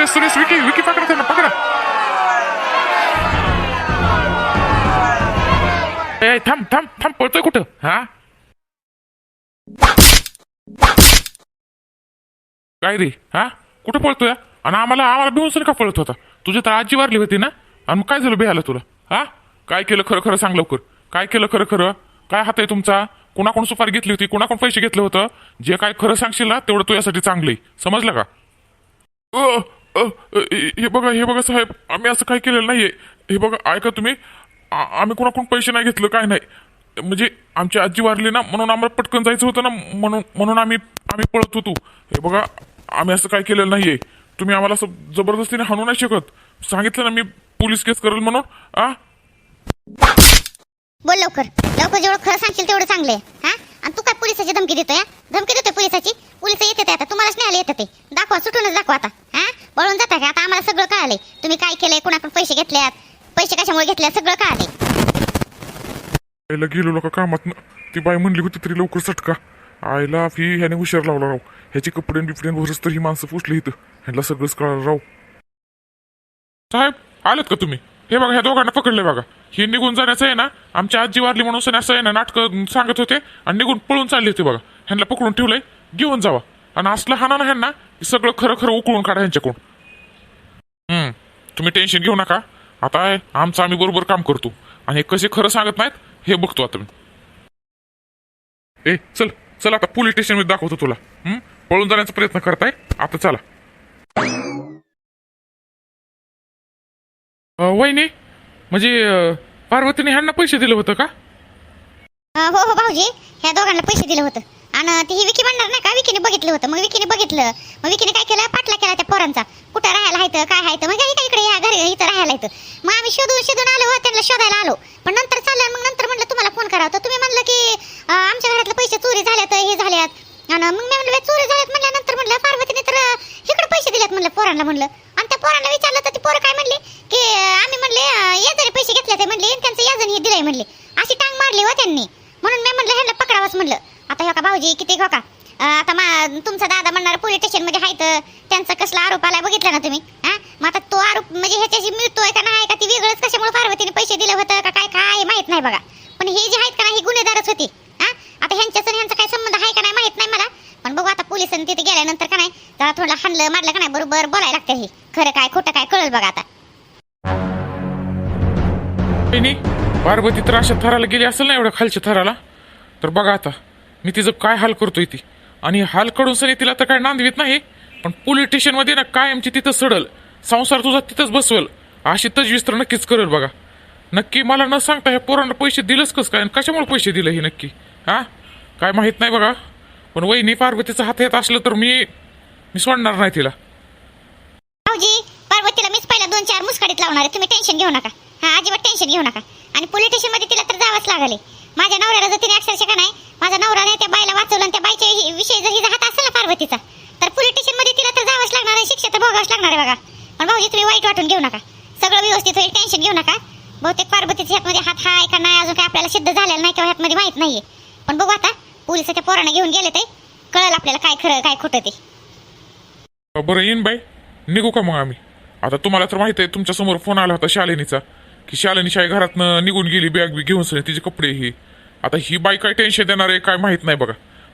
कुठे सुरेश विकी विकी पकडा त्यांना ए थांब थांब थांब पळतोय कुठं हा काय रे हा कुठं पळतोय आणि आम्हाला आम्हाला भिवून का पळत होता तुझ्या तर आजी वारली होती ना? आणि मग काय झालं बिहायला तुला? हा? काय केलं खरं खरं सांग लवकर. काय केलं खरं खरं? काय हात आहे तुमचा? कुणाकोण सुपारी घेतली होती? कुणाकडून पैसे घेतलं होतं? जे काय खरं सांगशील ना तेवढं तुझ्यासाठी चांगलं आहे समजलं का? अ, अ, हे बघा हे बघा साहेब आम्ही असं काही केलेलं नाहीये. हे बघा ऐका तुम्ही. आ- आम्ही कोणाकडून पैसे नाही घेतलं काय नाही. म्हणजे आमची आजी वारली ना म्हणून आम्हाला पटकन जायचं होतं ना म्हणून म्हणून आम्ही आम्ही पळत होतो. हे बघा आम्ही असं काही केलेलं नाहीये. तुम्ही आम्हाला असं जबरदस्तीने हाणू नाही शकत. सांगितलं ना मी पोलीस केस करेल म्हणून. आ? बोल लवकर. लवकर जेवढं खरं सांगशील तेवढं चांगलं आहे. हा? आणि तू काय पोलिसाची धमकी देतोय हा? धमकी देतोय पोलिसाची? पोलीस येते ते आता. तुम्हालाच नाही आले येते ते. दाखवा सुटूनच दाखवा आता. हा? पळून जाता का? आता आम्हाला सगळं कळालंय. तुम्ही काय केलंय? कुणाकडून पैसे घेतल्यात? पैसे कशामुळे घेतल्यात? सगळं कळालंय. आईला गेलो लोक कामात. ती बाई म्हणली होती तरी लवकर सटका. आईला फी ह्याने हुशार लावला राव. ह्याची कपडे बिपडे भरस तर ही माणसं पुसली इथं. ह्याला सगळंच कळालं राव. साहेब आलेत का तुम्ही? हे बघा ह्या दोघांना पकडले बघा. हे निघून जाण्याचं आहे ना? आमची आजी वारली म्हणून सण असं आहे ना नाटकं सांगत होते आणि निघून पळून चालले होते बघा. ह्यांना पकडून ठेवलंय. घेऊन जावा. आणि असलं हाना ना ह्यांना हे सगळं खरं खरं उकळून काढा ह्यांच्याकडून. हम्म तुम्ही टेन्शन घेऊ नका. आता आमचं आम्ही बरोबर काम करतो. आणि हे कसे खरं सांगत नाहीत हे बघतो आता मी. ए चल चल आता पोलीस स्टेशन दाखवतो तुला. हम्म पळून जाण्याचा प्रयत्न करताय आता चला. वहिनी म्हणजे पार्वतीने ह्यांना पैसे दिले होतं का? हो हो भाऊजी. ह्या दोघांना पैसे दिले होतं. आणि ती ही विकी म्हणणार नाही का? विकीने बघितलं होतं. मग विकीने बघितलं. मग विकीने काय केलं? पाटला केला त्या पोरांचा. कुठं राहायला हायतं? काय हायतं? मग इथं इकडे या घरी इथं राहायला येतं मग आम्ही शोधून शोधून आलो हो त्यांना शोधायला आलो. पण नंतर चाललं मग नंतर म्हणलं तुम्हाला फोन करा तर तुम्ही म्हणलं की आमच्या घरातले पैसे चोरी झाल्यात हे झाल्यात. आणि मग मी म्हणलं चोरी झाल्यात म्हणल्यानंतर म्हणलं पार्वतीने तर इकडे पैसे दिलेत म्हणलं पोरांना म्हणलं. आणि त्या पोरांना विचारलं तर ती पोरं काय म्हणली? की आम्ही म्हणले अं, पैसे घेतले ते म्हणले त्यांचं याजन हे दिलंय म्हणले. अशी टांग मारली हो त्यांनी. म्हणून मी म्हणलं ह्यांना पकडावंच म्हणलं. आता हो का भाऊजी किती हो का आता मा तुमचा दादा म्हणणार पोलीस स्टेशनमध्ये आहे तर त्यांचा कसला आरोप आलाय बघितला ना तुम्ही? हा मग आता तो आरोप म्हणजे ह्याच्याशी मिळतोय का नाही का? ती वेगळंच कशामुळे पार्वतीने पैसे दिले होतं का काय काय माहीत नाही बघा. पण हे जे आहेत का नाही ही गुन्हेगारच होती. हा आता ह्यांच्याच ह्यांचा काय संबंध आहे का नाही माहीत नाही मला. पण बघू आता पोलिसांनी तिथे गेल्यानंतर का नाही जरा थोडं हाणलं मारलं का नाही बरोबर बोलायला लागतं हे. खरं काय खोटं काय कळलं बघा आता. पार्वती तर अशा थराला गेली असेल ना एवढ्या खालच्या थराला? तर बघा आता. मी तिचं काय हाल करतोय ती? आणि हाल कडून सनी तिला तर काय नांदवीत नाही पण पोलीस स्टेशनमध्ये ना कायमची तिथं सडल. संसार तुझा तिथंच बसवल. अशी तजवीज तर नक्कीच करेल बघा. नक्की मला न सांगता ह्या पोरांना पैसे दिलंच कसं काय? आणि कशामुळे पैसे दिले हे नक्की? हा? काय माहीत नाही बघा. पण वहिनी पार्वतीचा हात येत असलं तर मी मी सोडणार नाही तिला. भाऊजी पार्वतीला मीच पहिला दोन चार मुस्काडीत लावणार आहे. तुम्ही टेन्शन घेऊ नका. हा अजिबात टेन्शन घेऊ नका. आणि पोलीसमध्ये तिला तर जावंच लागले. माझ्या नवऱ्याला जर तिने अक्षरशः का नाही माझा नवऱ्याने त्या बाईला वाचवलं आणि त्या बाईच्या विषय विषयी जर हिचा हात असेल ना पार्वतीचा तर पोलीस स्टेशनमध्ये तिला तर जावंच लागणार आहे शिक्षा तर भोगावंच लागणार आहे बघा. पण भाऊजी तुम्ही वाईट वाटून घेऊ नका. सगळं व्यवस्थित होईल टेन्शन घेऊ नका. बहुतेक पार्वतीच्या हातमध्ये हात हाय का नाही अजून काय आपल्याला सिद्ध झालेलं नाही किंवा ह्यातमध्ये माहीत नाहीये. पण बघू आता पोलिसाच्या पोरांना घेऊन गेले ते कळलं आपल्याला काय खरं काय खोटं ते. बरं येईन बाई. निघू का मग आम्ही? आता तुम्हाला तर माहीत आहे तुमच्यासमोर फोन आला होता शालिनीचा. की शालिनी शाही घरातनं निघून गेली बॅग बी घेऊन सगळे तिचे कपडे ही. आता ही बाई काय टेन्शन देणार आहे काय माहीत नाही बघा.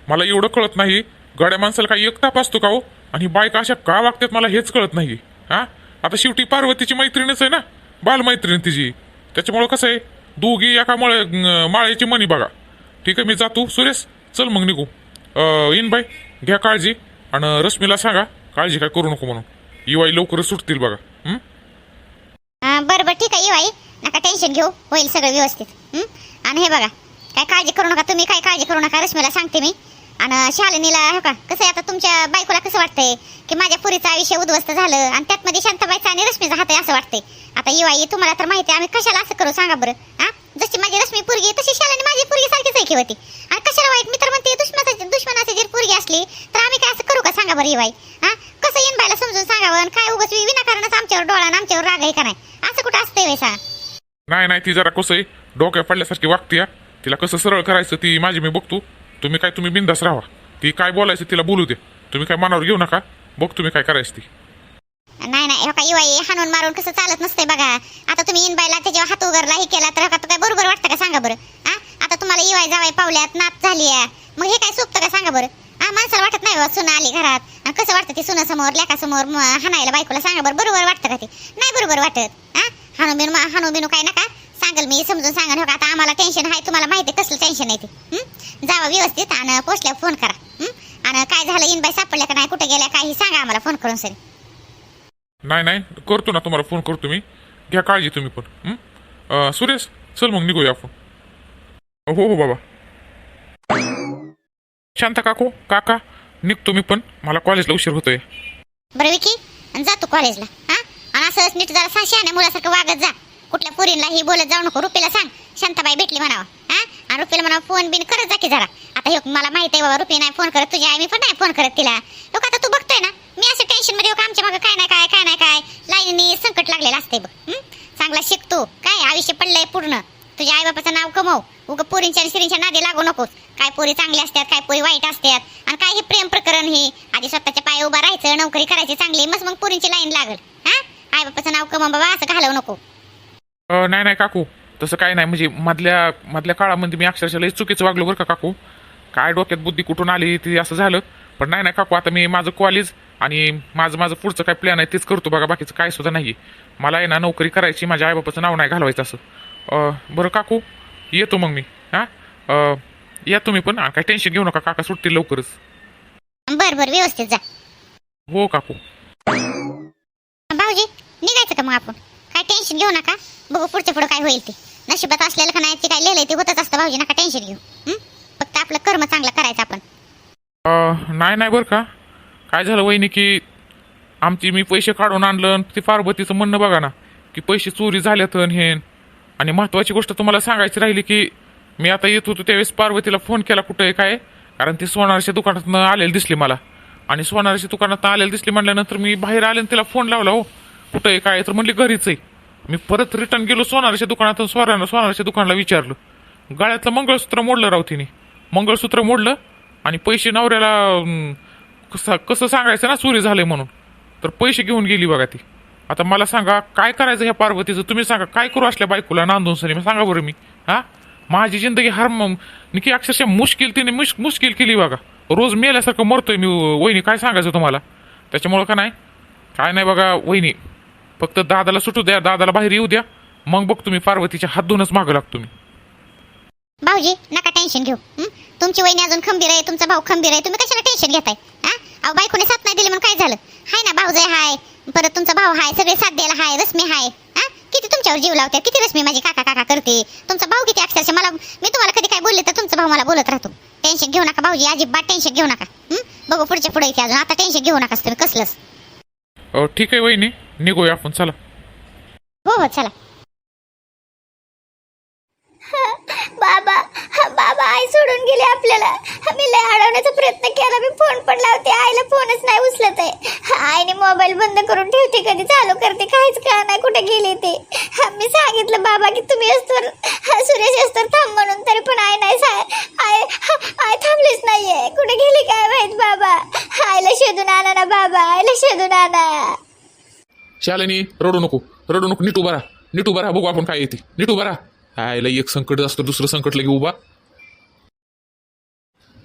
मला एवढं कळत नाही गाड्या माणसाला काय एक ताप असतो का हो? आणि बायका अशा का वागतात मला हेच कळत नाही. हा? आता शेवटी पार्वतीची मैत्रीणच आहे ना? बालमैत्रीण तिची. त्याच्यामुळं कसं आहे? दोघी एका मळ माळ्याची मनी बघा. ठीक आहे मी जातो. सुरेश चल मग निघू. इन बाई घ्या काळजी. आणि रश्मीला सांगा काळजी काय करू नको म्हणून. इवाई लवकरच सुटतील बघा. बरं बरं ठीक आहे इवाई नका टेन्शन घेऊ. होईल सगळं व्यवस्थित. आणि हे बघा काय काळजी करू नका तुम्ही काय काळजी करू नका रश्मीला सांगते मी. आणि शालिनीला हो का कसं आहे आता तुमच्या बायकोला कसं वाटतंय? की माझ्या पुरीचं आयुष्य उद्ध्वस्त झालं आणि त्यात मध्ये शांताबाईचा आणि रश्मीचा हात आहे असं वाटतंय. आता येऊ तुम्हाला तर माहिती आहे आम्ही कशाला असं करू सांगा बरं. हा? जशी माझी रश्मी पुरगी तशी शालिनी माझी पुरगी सारखीच आहे की होती. आणि कशाला वाईट? मी तर म्हणते दुश्मनाची दुश्मनाची जर पुरगी असली तर आम्ही काय असं करू का? सांगा बरं येऊ हा? कसं येईन बायला समजून सांगावं? आणि काय उगाच विनाकारणच आमच्यावर डोळा आमच्यावर राग आहे का नाही? असं कुठं असतंय वय सांगा नाही नाही ती जरा कसं आहे डोक्या पडल्यासारखी वागते तिला कसं सरळ करायचं ती माझी मी बघतो. तुम्ही काय तुम्ही बिंदास राहा. ती काय बोलायचं तिला बोलू दे तुम्ही काय मनावर घेऊ नका. बघ तुम्ही काय करायचं ती. नाही नाही का युवाई हाणून मारून कसं चालत नसते बघा. आता तुम्ही इनबाईला त्याच्यावर हात उघडला हे केला तर का काय बरोबर वाटतं का? सांगा बरं. हा आता तुम्हाला इवाय जावाय पावल्यात नात झाली आहे मग हे काय सोपतं का? सांगा बरं. हा माणसाला वाटत नाही बा सुना आली घरात. आणि कसं वाटतं ती सुनासमोर लेखासमोर हाणायला बायकोला सांगा बरं बरोबर वाटतं का ते? नाही बरोबर वाटत. हा हाणू बिनू मा- हाणू बिनू काय नका. सांगाल मी समजून सांगा हो का? आता आम्हाला टेन्शन आहे तुम्हाला माहिती आहे कसलं टेन्शन आहे ते? जावा व्यवस्थित आणि पोचल्यावर फोन करा? आणि काय झालं? इनबाई सापडल्या का नाही? कुठे गेल्या? काही सांगा आम्हाला फोन करून सर. नाही नाही. करतो ना तुम्हाला फोन करतो मी. घ्या काळजी तुम्ही पण. हं? सुरेश चल मग निघूया आपण. हो हो बाबा. शांता काकू काका निघतो मी पण. मला कॉलेजला उशीर होतोय. बरं विकी आणि जा तू कॉलेजला आणि असंच नीट जरा सांग आणि मुलासारखं वागत जा. कुठल्या पोरींला ही बोलत जाऊ नको रुपीला सांग. शांताबाई भेटली म्हणावं हा? आणि रुपीला म्हणावं फोन बिन करत जा की जरा. आता हे मला माहीत आहे बाबा रुपी नाही फोन करत तुझी आई मी पण नाही फोन करत तिला. लोक आता तू बघतोय ना मी असं टेन्शनमध्ये का आमच्या मागे काय नाही काय काय नाही काय? लाईनीने संकट लागलेलं असते बघ चांगला शिकतो काय आयुष्य पडलंय पूर्ण. तुझ्या आई बापाचं नाव कमव. उग पोरींच्या आणि श्रींच्या नादी लागू नकोस. काय पोरी चांगल्या असतात काय पोरी वाईट असतात. आणि काय हे प्रेम प्रकरण हे? आधी स्वतःच्या पाय उभा राहायचं नोकरी करायची चांगली मग मग पोरींची लाईन लागल हा? आई बापाचं नाव कमव बाबा असं घालवू नको. अं, नाही नाही काकू. तसं काय नाही. म्हणजे मधल्या मधल्या काळामध्ये मी अक्षरशः लई चुकीचं वागलो बरं का काकू? काय डोक्यात बुद्धी कुठून आली ती असं झालं? पण नाही नाही काकू आता मी माझं कॉलेज आणि माझं माझं पुढचं काय प्लॅन आहे तेच करतो बघा. बाकीचं काय सुद्धा नाही मला आहे ना नोकरी करायची माझ्या आईबापाचं नाव नाही घालवायचं असं. अं, बरं काकू येतो मग मी. हां? अं, या तुम्ही पण. हां, काय टेन्शन घेऊ नका काका सुटतील लवकरच. बर बर व्यवस्थित जा. हो काकू. का मग आपण. काय टेन्शन घेऊ नका. बघू पुढच्या पुढे काय होईल ते. नशिबात असलेलं का नाही काय लिहिलंय ते होतच असतं भाऊजी. नका टेन्शन घेऊ. फक्त आपलं कर्म चांगलं करायचं आपण. नाही नाही बरं का. काय झालं वहिनी की आमची मी पैसे काढून आणलं आणि ते पार्वतीचं म्हणणं बघा ना की पैसे चोरी झाल्यात हे आणि महत्वाची गोष्ट तुम्हाला सांगायची राहिली की मी आता येत होतो त्यावेळेस पार्वतीला फोन केला कुठं काय कारण ती सोनारच्या दुकानातनं आलेली दिसली मला. आणि सोनारच्या दुकानातनं आलेली दिसली म्हटल्यानंतर मी बाहेर आले आणि तिला फोन लावला हो. कुठं आहे काय तर म्हणले घरीच आहे. मी परत रिटर्न गेलो सोनारच्या दुकानातून स्वरानं सोनारच्या दुकानाला विचारलं. गाळ्यातलं मंगळसूत्र मोडलं राव तिने. मंगळसूत्र मोडलं आणि पैसे नवऱ्याला कसं कसं सांगायचं ना चोरी झाले म्हणून. तर पैसे घेऊन गेली बघा ती. आता मला सांगा काय करायचं ह्या पार्वतीचं? तुम्ही सांगा काय करू असल्या बायकोला नांदून सरी? सांगा बरं मी. हा? माझी जिंदगी हर निकी अक्षरशः मुश्किल तिने मुश मुश्किल केली बघा. रोज मेल्यासारखं मरतोय मी वहिनी. काय सांगायचं तुम्हाला? त्याच्यामुळं का नाही? काय नाही बघा वहिनी. फक्त दादाला सुटू द्या दादाला बाहेर येऊ द्या. मग बघ तुम्ही पार्वतीच्या हात धुवूनच मागं लागतो मी. भाऊजी नका टेन्शन घेऊ. हं? तुमची वहिनी अजून खंबीर आहे तुमचा भाऊ खंबीर आहे. तुम्ही कशाला टेन्शन घेताय? हा? अहो बायकोने साथ नाही दिली म्हणून काय झालं? हाय ना भाऊजाय हाय. परत तुमचा भाऊ हाय सगळे साथ द्यायला हाय रश्मी हाय. हा? किती तुमच्यावर जीव लावते किती रश्मी माझी काका काका करते. तुमचा भाऊ किती अक्षरशः मला मी तुम्हाला कधी काय बोलले तर तुमचा भाऊ मला बोलत राहतो. टेन्शन घेऊ नका भाऊजी अजिबात टेन्शन घेऊ नका. हं? बघू पुढच्या पुढे इथे अजून. आता टेन्शन घेऊ नका तुम्ही कसलंच. ठीक आहे वहिनी. निघूया आपण. चला. हो हो चला. बाबा बाबा आई सोडून गेली आपल्याला. मी लय अडवण्याचा प्रयत्न केला. मी फोन पण लावते. आईला फोनच नाही उचलत आहे. आईने मोबाईल बंद करून ठेवते कधी. चालू करते. काहीच कळ नाही कुठे गेली ते. मी सांगितलं बाबा की तुम्ही असतो सुरेश असतो थांब म्हणून. तरी पण आई नाही सा आय आई थांबलीच नाहीये. कुठे गेली काय माहीत बाबा? आईला शोधून आणा ना बाबा. आईला शोधून आणा. शालिनी रडू नको. रडू नको. नीट उभा राहा. नीट उभा राहा. बघू आपण काय येते नीट उभा राहा. आयला एक संकट असतं दुसरं संकट लगे उभा.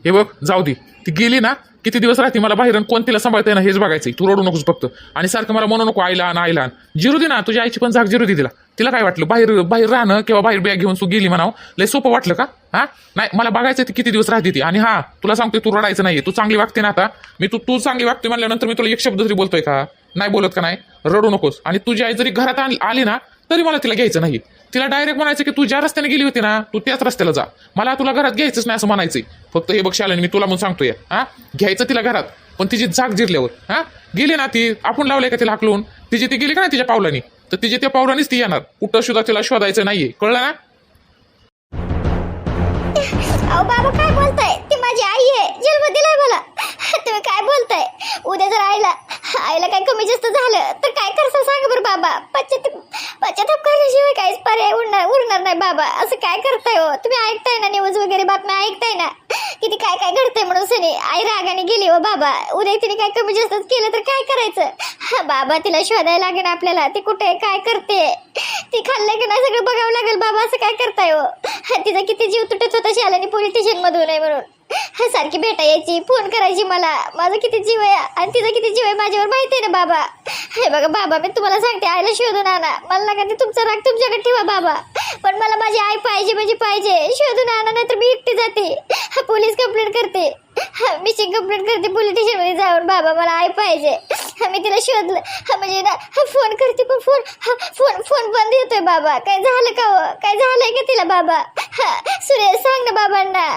हे बघ जाऊ दे. ती गेली ना किती दिवस राहते मला बाहेर आणि कोण तिला सांभाळते ना हेच बघायचंय. तू रडू नकोस फक्त. आणि सारखं मला म्हणू नको आईला आण आईला आण. जिरू दे ना तुझ्या आईची पण जाग जिरू दे तिला. तिला काय वाटलं? बाहेर बाहेर राहणं किंवा बाहेर बॅग घेऊन तू गेली म्हणावं? लय सोपं वाटलं का? हा? नाही मला बघायचं ती किती दिवस राहते ती. आणि हा तुला सांगते तू रडायचं नाही तू चांगली वागते ना आता. मी तू तू चांगली वागते म्हणल्यानंतर मी तुला एक शब्द तरी बोलतोय का? नाही बोलत का नाही? रडू नकोस. आणि तुझी आई जरी घरात आली ना तरी मला तिला घ्यायचं नाही तिला डायरेक्ट म्हणायचं की तू ज्या रस्त्याने गेली होती ना तू त्याच रस्त्याला जा. मला तुला घरात घ्यायचंच नाही असं म्हणायचंय. फक्त हे बघ मी तुला म्हणून सांगतोय. हा? घ्यायचं तिला घरात पण तिची जाग जिरल्यावर. हा? गेली ना ती आपण लावलंय का तिला हाकलून? तिची ती गेली का ना तिच्या पावलानी? तर तिच्या त्या पावलानीच ती येणार. कुठं सुद्धा तिला शोधायचं नाहीये. कळलं ना? अहो बाबा काय बोलताय? ती माझी आई आहे. जन्म दिलाय मला. तुम्ही काय बोलताय? उद्या जर आईला आईला काय कमी जास्त झालं तर काय करसा सांग बरं बाबा. पश्चात पश्चाताप करण्याशिवाय काहीच पर्याय उरणार उरणार नाही बाबा. असं काय करताय हो? तुम्ही ऐकताय ना न्यूज वगैरे बातम्या ऐकताय ना? किती काय काय घडतंय म्हणून सनी आई रागाने गेली हो बाबा. उद्या तिने काय कमी जास्तच केलं तर काय करायचं? हा, बाबा तिला शोधायला लागेल आपल्याला. ती कुठे आहे, काय करते? ती खाल्लं की नाही सगळं बघावं लागेल बाबा. असं काय करताय हो? हा, तिचा किती जीव तुटत होता शालानी पोलीस स्टेशन मधून आहे म्हणून. सारखी भेटा यायची फोन करायची मला. माझा किती जीव आहे आणि तिचा किती जीव आहे माझ्यावर माहिती आहे ना बाबा. हे बघा बाबा मी तुम्हाला सांगते आईला शोधून आणा. मला नका ते तुमचा राग तुमच्याकडे ठेवा बाबा. पण मला माझी आई पाहिजे म्हणजे पाहिजे. शोधून आणा नाहीतर मी एकटी जाते. हा, पोलीस कंप्लेंट करते. मी कंप्लेंट करते पोलीस स्टेशनमध्ये जाऊन बाबा मला आई पाहिजे. हा, मी तिला शोधलं. हा, म्हणजे ना हा, फोन करते पण फोन हा, फोन फोन बंद येतोय बाबा. काय झालं का हो? काय झालंय का तिला बाबा? हा, सुरेश सांग ना बाबांना.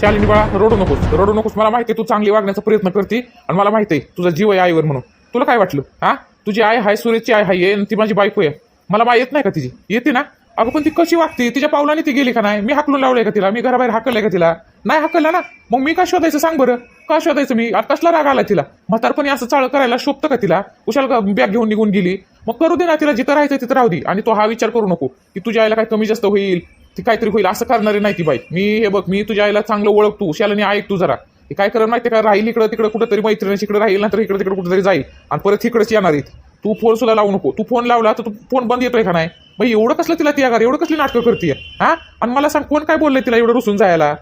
शालिनी बाळा रडू नकोस. रडू नकोस. मला माहिती आहे तू चांगली वागण्याचा प्रयत्न करते आणि मला माहिती आहे तुझा जीव आहे आईवर म्हणून. तुला काय वाटलं? हा? तुझी आई हाय सुरेशची आई हाय आणि ती माझी बायको आहे. मला माहीत नाही का तिची? येते ना? अगं पण ती कशी वागते? तिच्या पावलाने ती गेली का नाही? मी हाकलून लावलंय का तिला? मी घराबाहेर हाकललंय का तिला? नाही हाकलला ना? मग मी का शोधायचं? सांग बरं. का शोधायचं मी? आता कसला राग आला तिला? म्हातारपणी असं चाळ करायला शोभतं का तिला? उशाल बॅग घेऊन निघून गेली. मग करू दे ना तिला जिथं राहायचं तिथं राहू दे. आणि तो हा विचार करू नको की तुझ्या आईला काय कमी जास्त होईल? ती काहीतरी होईल असं करणारी नाही ती बाई. मी हे बघ मी तुझ्या आईला चांगलं ओळखतो शालानी ऐक तू जरा. हे काय करेल माहिती का? राहील इकडं तिकडं कुठंतरी मैत्रिणी इकडे राहील नंतर इकडे तिकडे कुठेतरी जाईल. आणि परत इकडेच येणार आहेत. तू फोन सुद्धा लावू नको. तू फोन लावला तर तू फोन बंद येतोय का नाही? मग एवढं कसलं तिला ती अगार एवढं कसली नाटकं करते हा? आणि मला सांग कोण काय बोललंय तिला एवढं रुसून जायला?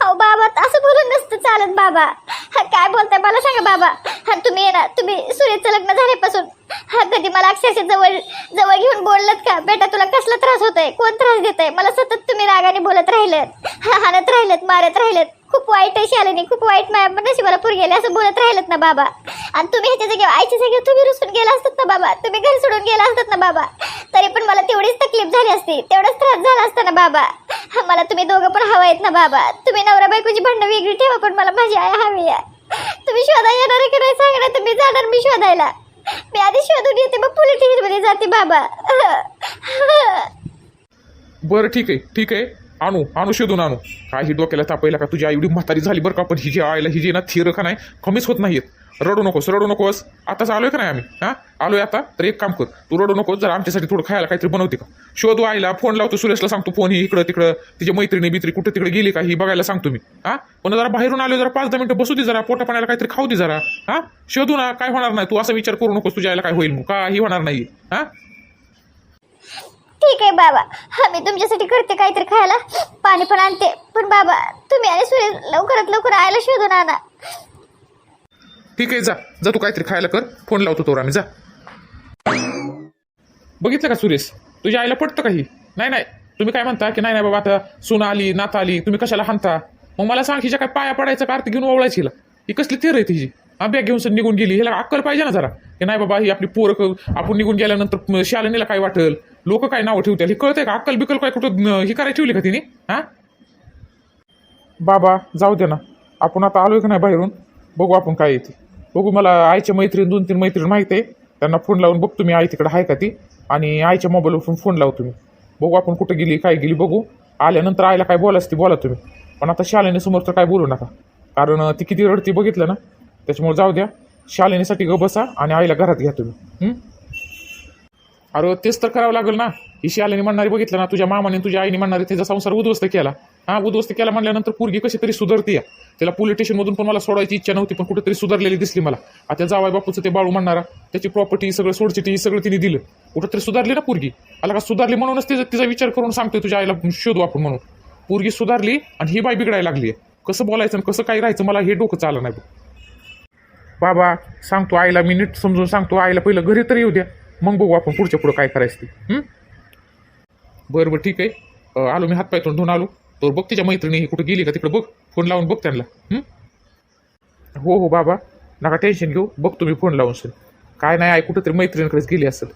अहो बाबा असं बोलून नसतं चालत बाबा. हा, काय बोलताय मला सांगा बाबा. हा तुम्ही येणार. तुम्ही सुरेशचं लग्न झाल्यापासून. हा कधी मला अक्षरशः जवळ जवळ घेऊन बोललत का? बेटा तुला कसला त्रास होतोय? कोण त्रास देत आहे मला सतत तुम्ही रागाने बोलत राहिलत हा, हाणत राहिलेत मारत राहिलेत. खूप वाईट आहे शालिनी खूप वाईट मॅम नशिबाला पूर गेले असं बोलत राहिलत ना बाबा. आणि तुम्ही ह्याच्या जागेवर आईच्या जागेवर तुम्ही रुसून गेला असतात ना बाबा. तुम्ही घर सोडून गेला असतात ना बाबा. तरी पण मला तेवढीच तकलीफ झाली असती. तेवढाच त्रास झाला असता ना बाबा. हा, मला तुम्ही दोघं पण हवा आहेत ना बाबा. तुम्ही नवरा बायकोची भांडणं वेगळी ठेवा पण मला माझी आई हवी आहे. तुम्ही शोधा येणार आहे की नाही सांगणार तुम्ही जाणार मी शोधायला. मी आधी शोधून येते मग पोलीस स्टेशनमध्ये जाते बाबा. बरं ठीक आहे ठीक आहे. आणू आणू शोधून आणू. काय ही डोक्याला तापायला का? तुझी आई एवढी म्हातारी झाली बरं का? पण हिची आईला हिची ना थिर का नाही कमीच होत नाहीत रडू नकोस रडू नकोस. आताच आलोय का नाही आम्ही? हा? आलोय आता? तर एक काम कर तू रडू नकोस जर आमच्यासाठी थोडं खायला काहीतरी बनवते का? शोधू आईला फोन लावतो सुरेशला सांगतो फोन ही इकडं तिकडं तिच्या मैत्रिणी बित्री कुठं तिकडे गेली का ही बघायला सांगतो मी. हा? पण जरा बाहेरून आलो जरा पाच दहा मिनिटं बसू दे जरा पोटा पाण्याला काहीतरी खाऊ दे जरा. हा? शोधू ना काय होणार नाही तू असा विचार करू नकोस तुझ्या आईला काय होईल मग? काही होणार नाही हा? ठीक आहे बाबा. हा मी तुमच्यासाठी करते काहीतरी खायला. पाणी पण आणते. पण बाबा तुम्ही आणि सूर्य लवकरात लवकर आयला शोधून आणा. ठीक आहे जा. जा तू काहीतरी खायला कर. फोन लावतो तोवर आम्ही जा. बघितलं का सुरेश? तुझ्या आईला पटतं काही नाही नाही. तुम्ही काय म्हणता की नाही नाही बाबा आता सून आली नात आली तुम्ही कशाला हाणता? मग मला सांग हिच्या काय पाया पडायचा का? अर्थ घेऊन ओवळायची हिला. ही कसली थेर आहे तिची हा? बॅग घेऊन निघून गेली. हिला अक्कल पाहिजे ना जरा. की नाही बाबा ही आपली पोरं क- आपण निघून गेल्यानंतर शालनीला काय वाटेल? लोक काय नावं ठेवतील? हे कळतंय का? अक्कल बिकल काय कुठं हे करायला करायची ठेवली का तिने? हा? बाबा जाऊ दे ना. आपण आता आलोय का नाही बाहेरून? बघू आपण काय येते बघू मला आईच्या मैत्रीण दोन तीन मैत्रीण माहिती आहे. त्यांना फोन लावून बघतो मी आई तिकडे आहे का ती? आणि आईच्या मोबाईलवरून फोन लावू तुम्ही बघू आपण कुठं गेली काय गेली बघू. आल्यानंतर आईला काय बोलास ती बोला तुम्ही पण आता शालेने समोर तर काय बोलू नका. कारण ती किती रडती बघितलं ना? त्याच्यामुळे जाऊ द्या. शालेनीसाठी ग बसा आणि आईला घरात घ्या तुम्ही. अरे तेच तर करावं लागेल ना. ही शालिनी म्हणणारी बघितलं ना तुझ्या मामाने तुझ्या आईने म्हणणारी त्याचा संसार उद्ध्वस्त केला. हा उद्ध्वस्त केला म्हणल्यानंतर पोरगी कशी तरी सुधारते या. त्याला पोलीस स्टेशनमधून पण मला सोडायची इच्छा नव्हती पण कुठेतरी सुधारलेली दिसली मला. आता जावाय बापूचं ते बाळू म्हणणारा त्याची प्रॉपर्टी सगळं सोडचिटी सगळं तिने दिलं. कुठेतरी सुधारली ना पोरगी? आला का सुधारली म्हणूनच तिचा तिचा विचार करून सांगतोय तुझ्या आईला शोधू आपण म्हणून. पोरगी सुधारली आणि ही बाई बिघडायला लागली कसं बोलायचं आणि कसं काय राहायचं मला हे डोकं चाललं नाही बघ. बाबा सांगतो आईला मी नीट समजून सांगतो आईला पहिलं घरी तरी येऊ द्या. मग बघू आपण पुढच्या पुढं काय करायचं ते. बरं बरं ठीक आहे. आलो मी हातपाय तोंड धुवून आलो. तर बघ तिच्या मैत्रिणी ही कुठे गेली का तिकडे बघ. फोन लावून बघ त्यांना. हो? हो बाबा. नका टेन्शन घेऊ. बघ तुम्ही फोन लावून सर. काय नाही आई कुठं तरी मैत्रिणीकडेच गेली असेल.